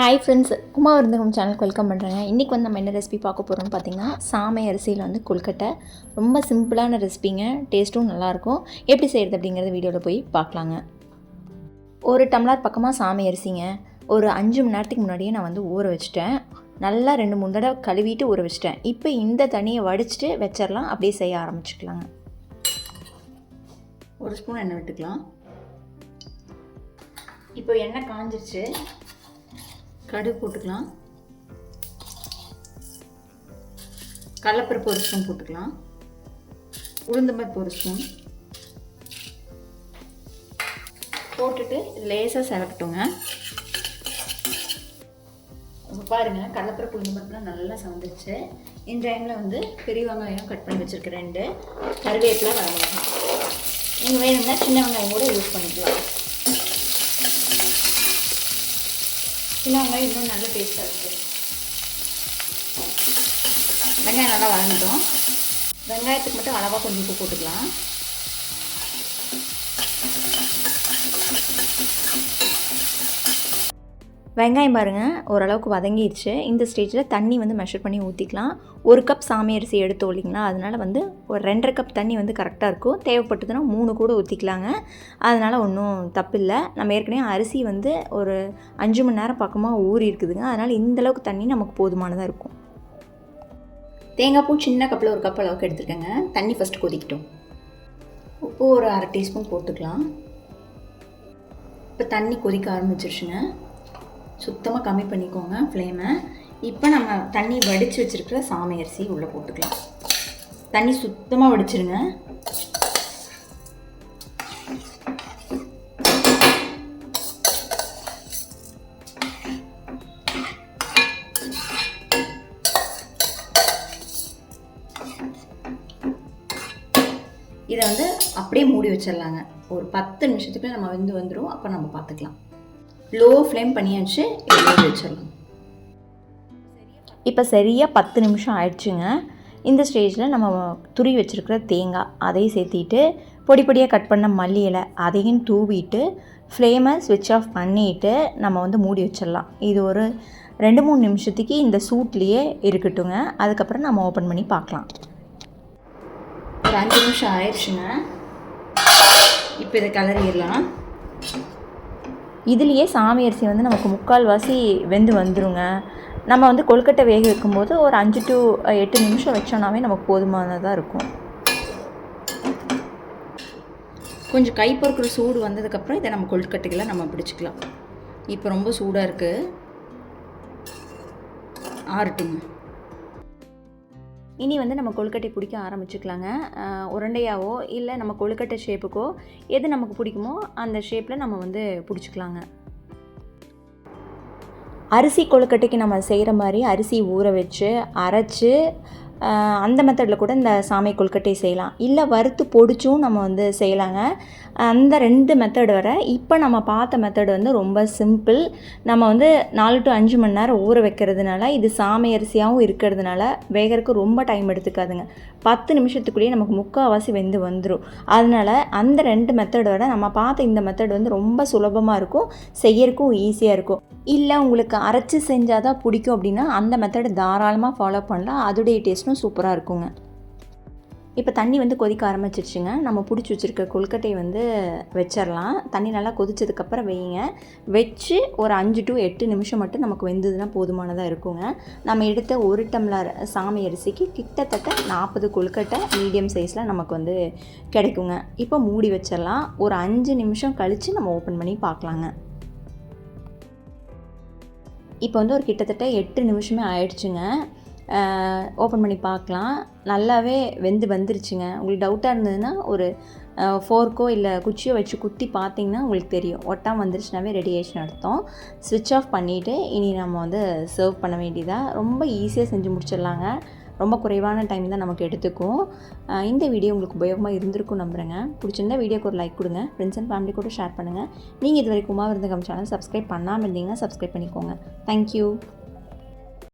Hi friends Uma விருந்தகம் சேனலுக்கு welcome பண்ணுறேங்க இன்றைக்கி வந்து நம்ம என்ன ரெசிபி பார்க்க போகிறோம்னு பார்த்திங்கன்னா சாமை அரிசியில் வந்து கொல்கட்டை ரொம்ப சிம்பிளான ரெசிபிங்க டேஸ்ட்டும் நல்லாயிருக்கும். எப்படி செய்கிறது அப்படிங்கிறத வீடியோவில் போய் பார்க்கலாங்க. ஒரு டம்ளர் பக்கமாக சாமை அரிசிங்க. ஒரு அஞ்சு மணி நேரத்துக்கு முன்னாடியே நான் வந்து ஊற வச்சுட்டேன். நல்லா ரெண்டு மூணு தடவை கழுவிட்டு ஊற வச்சுட்டேன். இப்போ இந்த தண்ணியை வடிச்சிட்டு வச்சிடலாம். அப்படியே செய்ய ஆரம்பிச்சுக்கலாங்க. ஒரு ஸ்பூன் எண்ணெய் விட்டுக்கலாம். இப்போ எண்ணெய் காஞ்சிருச்சு. கடுகு போட்டுக்கலாம். கடலப்பருப்பு ஒரு ஸ்பூன் போட்டுக்கலாம். உளுந்தம்பருப்பு ஒரு ஸ்பூன். போட்டுட்டு லேசாக செவக்கட்டுங்க இப்போ பாருங்கள் கடலப்பருப்பு உளுந்தம்பருப்புலாம் நல்லா சமைச்சிருச்சு இந்த டைமில் வந்து பெரிய வெங்காயம் கட் பண்ணி வச்சுருக்கேன் ரெண்டு கருவேப்பிலை வரமிளகாய். நீங்கள் வேணும்னா சின்ன வெங்காயம் கூட யூஸ் பண்ணிக்கலாம். சின்ன வெங்காயம் இன்னும் நல்ல டேஸ்ட்டாக இருக்குது வெங்காயம் நல்லா வளர்ந்துட்டோம் வெங்காயத்துக்கு மட்டும் அளவாக கொஞ்சம் உப்பு போட்டுக்கலாம். வெங்காயம் பாருங்கள் ஓரளவுக்கு வதங்கிடுச்சு. இந்த ஸ்டேஜில் தண்ணி வந்து மெஷர் பண்ணி ஊற்றிக்கலாம் ஒரு கப் சாமி அரிசி எடுத்தோம் இல்லைங்களா? அதனால் வந்து ஒரு ரெண்டரை கப் தண்ணி வந்து கரெக்டாக இருக்கும். தேவைப்பட்டதுன்னா மூணு கூட ஊற்றிக்கலாங்க அதனால் ஒன்றும் தப்பில்லை நம்ம ஏற்கனவே அரிசி வந்து ஒரு அஞ்சு மணி நேரம் பக்கமாக ஊறி இருக்குதுங்க. அதனால் இந்தளவுக்கு தண்ணி நமக்கு போதுமானதாக இருக்கும். தேங்காய் பூ சின்ன கப்பில் ஒரு கப் அளவுக்கு எடுத்துருக்கேங்க. தண்ணி ஃபஸ்ட்டு கொதிக்கட்டும். உப்பு ஒரு அரை டீஸ்பூன் போட்டுக்கலாம். இப்போ தண்ணி கொதிக்க ஆரம்பிச்சிருச்சுங்க. சுத்தமாக கம்மி பண்ணிக்கோங்க ஃப்ளேமை இப்போ நம்ம தண்ணி வடித்து வச்சுருக்கிற சாமை அரிசி உள்ளே போட்டுக்கலாம். தண்ணி சுத்தமாக வடிச்சிருங்க. இதை வந்து அப்படியே மூடி வச்சிடலாங்க. ஒரு பத்து நிமிஷத்துக்குள்ளே நம்ம வந்து வந்துடும் அப்போ நம்ம பார்த்துக்கலாம். லோ ஃப்ளேம் பண்ணியாச்சு மூடி வச்சிடலாம். இப்போ சரியாக பத்து நிமிஷம் ஆயிடுச்சுங்க. இந்த ஸ்டேஜில் நம்ம துரி வச்சுருக்கிற தேங்காய் அதையும் சேர்த்திட்டு பொடி பொடியாக கட் பண்ண மல்லி இலை அதையும் தூவிட்டு ஃப்ளேமை ஸ்விட்ச் ஆஃப் பண்ணிவிட்டு நம்ம வந்து மூடி வச்சிடலாம். இது ஒரு ரெண்டு மூணு நிமிஷத்துக்கு இந்த சூட்லேயே இருக்கட்டுங்க. அதுக்கப்புறம் நம்ம ஓப்பன் பண்ணி பார்க்கலாம். ஒரு அஞ்சு நிமிஷம் ஆயிடுச்சுங்க. இப்போ இதை கிளறிடலாம் இதுலேயே சாமி அரிசி வந்து நமக்கு முக்கால்வாசி வெந்து வந்துருங்க. நம்ம வந்து கொழுக்கட்டை வேக வைக்கும்போது ஒரு அஞ்சு டு எட்டு நிமிஷம் வச்சோன்னாவே நமக்கு போதுமானதாக இருக்கும். கொஞ்சம் கை பொறுக்கிற சூடு வந்ததுக்கப்புறம் இதை நம்ம கொழுக்கட்டைகளை நம்ம பிடிச்சிக்கலாம். இப்போ ரொம்ப சூடாக இருக்குது ஆறட்டுங்க. இனி வந்து நம்ம கொழுக்கட்டை பிடிக்க ஆரம்பிச்சுக்கலாங்க. உருண்டையாவோ இல்லை நம்ம கொழுக்கட்டை ஷேப்புக்கோ எது நமக்கு பிடிக்குமோ அந்த ஷேப்பில் நம்ம வந்து பிடிச்சிக்கலாங்க. அரிசி கொழுக்கட்டைக்கு நம்ம செய்கிற மாதிரி அரிசி ஊற வச்சு அரைச்சி அந்த மெத்தடில் கூட இந்த சாமை கொழுக்கட்டை செய்யலாம். இல்லை வறுத்து பொடிச்சும் நம்ம வந்து செய்யலாங்க. அந்த ரெண்டு மெத்தட் வர இப்போ நம்ம பார்த்த மெத்தட் வந்து ரொம்ப சிம்பிள் நம்ம வந்து நாலு டு அஞ்சு மணி நேரம் ஊற வைக்கிறதுனால இது சாமை அரிசியாகவும் இருக்கிறதுனால வேகிறதுக்கு ரொம்ப டைம் எடுத்துக்காதுங்க. பத்து நிமிஷத்துக்குள்ளேயே நமக்கு முக்கால்வாசி வெந்து வந்துடும் அதனால் அந்த ரெண்டு மெத்தடோட நம்ம பார்த்த இந்த மெத்தட் வந்து ரொம்ப சுலபமாக இருக்கும் செய்யறதுக்கும் ஈஸியாக இருக்கும். இல்லை உங்களுக்கு அரைச்சி செஞ்சால் தான் பிடிக்கும் அப்படின்னா அந்த மெத்தடை தாராளமாக ஃபாலோ பண்ணலாம். அதோடைய டேஸ்ட்டும் சூப்பராக இருக்குங்க. இப்போ தண்ணி வந்து கொதிக்க ஆரம்பிச்சிருச்சுங்க. நம்ம பிடிச்சி வச்சுருக்க கொழுக்கட்டை வந்து வச்சிடலாம் தண்ணி நல்லா கொதிச்சதுக்கப்புறம் வைங்க வச்சு ஒரு அஞ்சு டு எட்டு நிமிஷம் மட்டும் நமக்கு வெந்ததுன்னா போதுமானதாக இருக்குங்க. நம்ம எடுத்த ஒரு டம்ளர் சாமி அரிசிக்கு கிட்டத்தட்ட நாற்பது கொழுக்கட்டை மீடியம் சைஸில் நமக்கு வந்து கிடைக்குங்க. இப்போ மூடி வச்சிடலாம் ஒரு அஞ்சு நிமிஷம் கழித்து நம்ம ஓப்பன் பண்ணி பார்க்கலாங்க. இப்போ வந்து ஒரு கிட்டத்தட்ட எட்டு நிமிஷமே ஆயிடுச்சுங்க. ஓப்பன் பண்ணி பார்க்கலாம். நல்லாவே வெந்து வந்துருச்சுங்க. உங்களுக்கு டவுட்டாக இருந்ததுன்னா ஒரு ஃபோர்க்கோ இல்லை குச்சியோ வச்சு குத்தி பார்த்தீங்கன்னா உங்களுக்கு தெரியும். ஒட்டாம வந்துருச்சுனாவே ரெடியேஷன் அர்த்தம். ஸ்விட்ச் ஆஃப் பண்ணிவிட்டு இனி நம்ம வந்து சர்வ் பண்ண வேண்டியதாக ரொம்ப ஈஸியாக செஞ்சு முடிச்சிடலாங்க. ரொம்ப குறைவான டைம் தான் நமக்கு எடுத்துக்கும். இந்த வீடியோ உங்களுக்கு உபயோகமாக இருந்திருக்கும் நம்புகிறேங்க பிடிச்சிருந்தா வீடியோக்கு ஒரு லைக் கொடுங்க. ஃப்ரெண்ட்ஸ் அண்ட் ஃபேமிலி கூட ஷேர் பண்ணுங்கள் நீங்கள் இது வரைக்கும் உமா விருந்தகம் சேனல் சப்ஸ்கிரைப் பண்ணாமல் இருந்தீங்கன்னா சப்ஸ்கிரைப் பண்ணிக்கோங்க. தேங்க்யூ